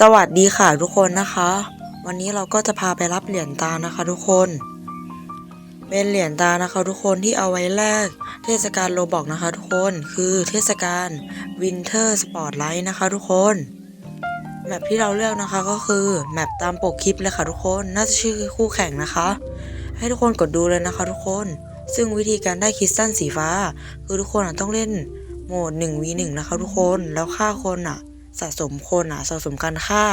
สวัสดีค่ะทุกคนนะคะ วันนี้เราก็จะพาไปรับเหรียญตานะคะทุกคน เป็นเหรียญตานะคะทุกคนที่เอาไว้แลกเทศกาลโลบอกนะคะทุกคนคือเทศกาล Winter Spotlight นะคะทุกคนแมปที่เราเลือกนะคะก็คือแมปตามปกคลิปเลยค่ะทุกคนน่าจะชื่อคู่แข่งนะคะ ให้ทุกคนกดดูเลยนะคะทุกคน ซึ่งวิธีการได้คริสตัลสีฟ้า คือทุกคนต้องเล่นโหมด 1v1 นะคะทุกคนแล้วฆ่าคนอะ สะสมคนอะสะสมการฆ่า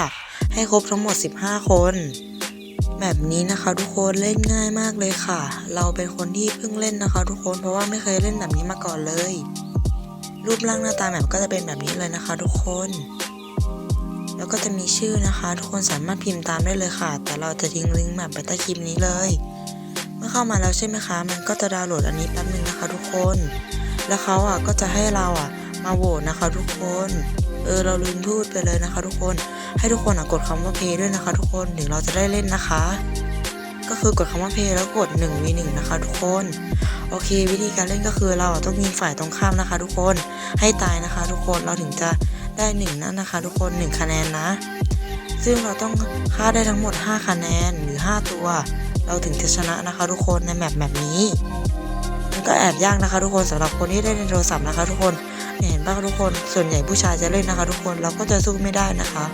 ให้ครบทั้งหมด 15 คน แบบนี้นะคะทุกคนเล่นง่ายมากเลยค่ะ เราเป็นคนที่เพิ่งเล่นนะคะ ทุกคนเพราะว่าไม่เคยเล่นแบบนี้มาก่อนเลย รูปร่างหน้าตาแบบก็จะเป็นแบบนี้เลยนะคะ ทุกคน แล้วก็จะมีชื่อนะคะ ทุกคนสามารถพิมพ์ตามได้เลยค่ะ แต่เราจะทิ้งลิงก์แบบไปใต้คลิปนี้เลยเมื่อเข้ามาแล้วใช่ไหมคะ มันก็จะดาวน์โหลดอันนี้แป๊บนึงนะคะ ทุกคน แล้วเขาอะก็จะให้เราอะมาโหวตนะคะ ทุกคน เออเราลืมพูดไปเลยนะคะ ทุกคน ให้ทุกคนกดคำว่า play ด้วยนะคะ ทุกคนถึงเราจะได้เล่นนะคะ ก็คือกดคำว่า play แล้วกด1 v 1นะคะ ทุกคนโอเค วิธีการเล่นก็คือเราต้องยิงฝ่ายตรงข้ามนะคะ ทุกคนให้ตายนะคะ ทุกคนเราถึงจะได้หนึ่งนั่นนะคะ ทุกคนหนึ่งคะแนนนะ ซึ่งเราต้องฆ่าได้ทั้งหมด 5 คะแนนหรือ 5 ตัว เราถึงจะชนะนะคะ ทุกคนในแมปแบบนี้ ก็แอบยากนะคะ ทุกคนสำหรับคนที่เล่นในโทรศัพท์นะคะ ทุกคนเห็นป่ะทุกคนส่วนใหญ่ผู้ชายจะเล่นนะคะ ทุกคนเราก็จะสู้ไม่ได้นะคะ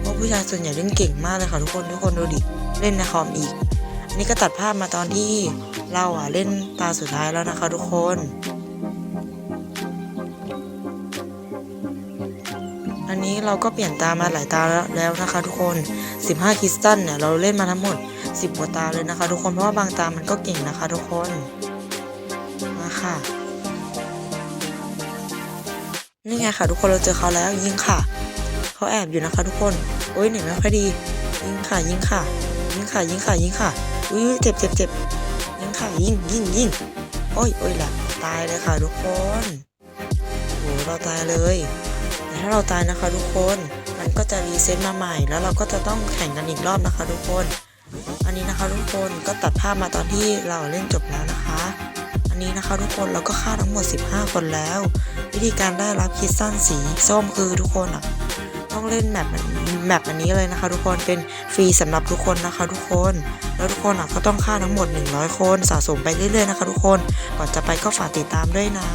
เพราะผู้ชายส่วนใหญ่เล่นเก่งมากเลยค่ะทุกคนทุกคนดูดิเล่นในคอมอีกอันนี้ก็ตัดภาพมาตอนที่เราอะเล่นตาสุดท้ายแล้วนะคะ ทุกคนอันนี้เราก็เปลี่ยนตามาหลายตาแล้วนะคะ ทุกคน 15 คริสตัลเนี่ยเราเล่นมาทั้งหมด 10กว่าตาเลยนะคะ ทุกคนเพราะว่าบางตามันก็เก่งนะคะ ทุกคน มาค่ะ นี่ไงค่ะ ทุกคนเราเจอเขาแล้วยิงค่ะ เขาแอบอยู่นะคะ ทุกคนโอ้ยหนีไม่ค่อยดี ยิงค่ะ ยิงค่ะ ยิงค่ะ ยิงค่ะ ยิงค่ะอุ้ยเจ็บเจ็บเจ็บยิงค่ะ ยิงยิงยิงโอ้ยโอ้ยแหละตายเลยค่ะทุกคนโหเราตายเลยแต่ถ้าเราตายนะคะ ทุกคน มันก็จะรีเซ็ตมาใหม่ แล้วเราก็จะต้องแข่งกันอีกรอบนะคะ ทุกคน อันนี้นะคะทุกคนก็ตัดภาพมาตอนที่เราเล่นจบแล้วนะคะ อันนี้นะคะทุกคนเราก็ฆ่าทั้งหมด 15 คนแล้ว วิธีการได้รับคิดสั้นสีส้มคือทุกคนอะต้องเล่นแมปแมปอันนี้เลยนะคะ ทุกคนเป็นฟรีสำหรับทุกคนนะคะ ทุกคนแล้วทุกคนอะก็ต้องฆ่าทั้งหมด 100 คนสะสมไปเรื่อยๆนะคะ ทุกคนก่อนจะไปก็ฝากติดตามด้วยนะ